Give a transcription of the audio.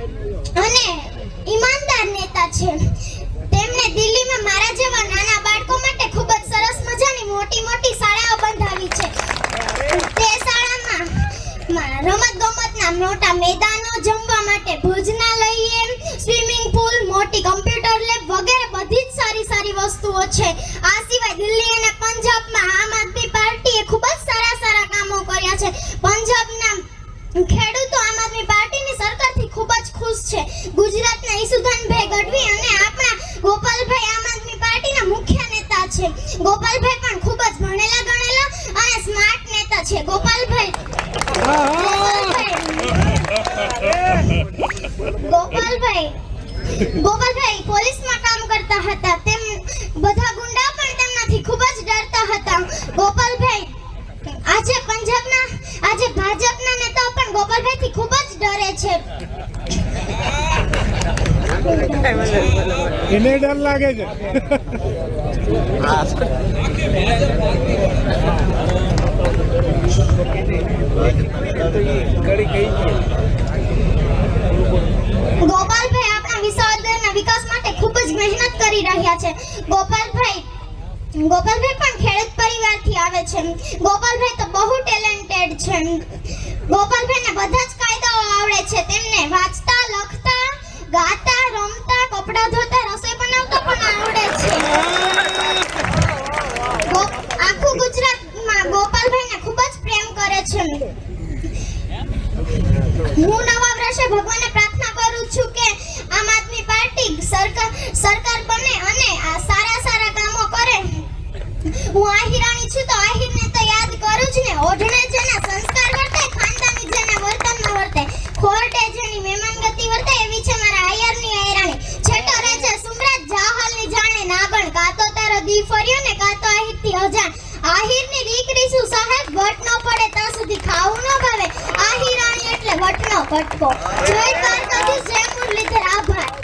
અને ઈમાનદાર નેતા છે. તેમણે દિલ્હીમાં મારા જેવા નાના બાળકો માટે ખૂબ જ સરસ મજાની મોટી મોટી શાળાઓ બંધાવી છે. તે શાળામાં રમત ગમતના મોટા મેદાનો જમવા માટે ભોજનાલય, સ્વિમિંગ પુલ, મોટી કમ્પ્યુટર લેબ વગેરે બધી જ સારી સારી વસ્તુઓ છે. આ સિવાય દિલ્હી અને પંજાબમાં આમ આદમી પાર્ટીએ ખૂબ જ સારા સારા કામો કર્યા છે. પંજાબના ખેડૂતો આમ આદમી પાર્ટીની સરકારથી ખૂબ જ ખુશ છે ગુજરાતના ઈસુદાનભાઈ ગઢવી અને આપણા ગોપાલભાઈ આમ આદમી પાર્ટીના મુખ્ય નેતા છે. ગોપાલભાઈ પણ ખૂબ જ ભણેલા ગણેલા અને સ્માર્ટ નેતા છે. ગોપાલભાઈ. ગોપાલભાઈ. ગોપાલભાઈ પોલીસમાં કામ કરતા હતા. તેમ બધા ગુંડા પણ તેમનાથી ખૂબ જ ડરતા હતા. ગોપાલભાઈ આજે પંજાબના આજે ભાજપના નેતાઓ પણ ગોપાલભાઈથી ખૂબ જ ડરે છે એને ડર લાગે છે ગોપાલભાઈ આપણા રહ્યા છે. ગોપાલભાઈ ગોપાલભાઈ પણ ખેડૂત પરિવારથી આવે છે. ગોપાલભાઈ તો બહુ ટેલેન્ટેડ છે. ગોપાલભાઈને બધા જ કાયદાઓ આવડે છે. તેમને વાંચતા, લખતા, ગાતા કપડાં ધોતા, રસોઈ બનાવતા પણ આવડે છે. આખું ગુજરાતમાં ગોપાલભાઈને ખૂબ જ પ્રેમ કરે છે. હું નવા વર્ષે ભગવાનને પ્રાર્થના કરું છું કે આમ આદમી પાર્ટી સરકાર સરકાર બને અને આ સારા સારા કામો કરે. હું આહિરાણી છું તો આહિરને તો યાદ કરું જ ને ઓઢણે આહિરની શું સાહેબ, વટ ન પડે, ત્યાં સુધી ખાવું ન ભાવે. આહિરાણી એટલે વટનો કટકો જય દ્વારકાધીશ, જય મુરલીધર. આભાર.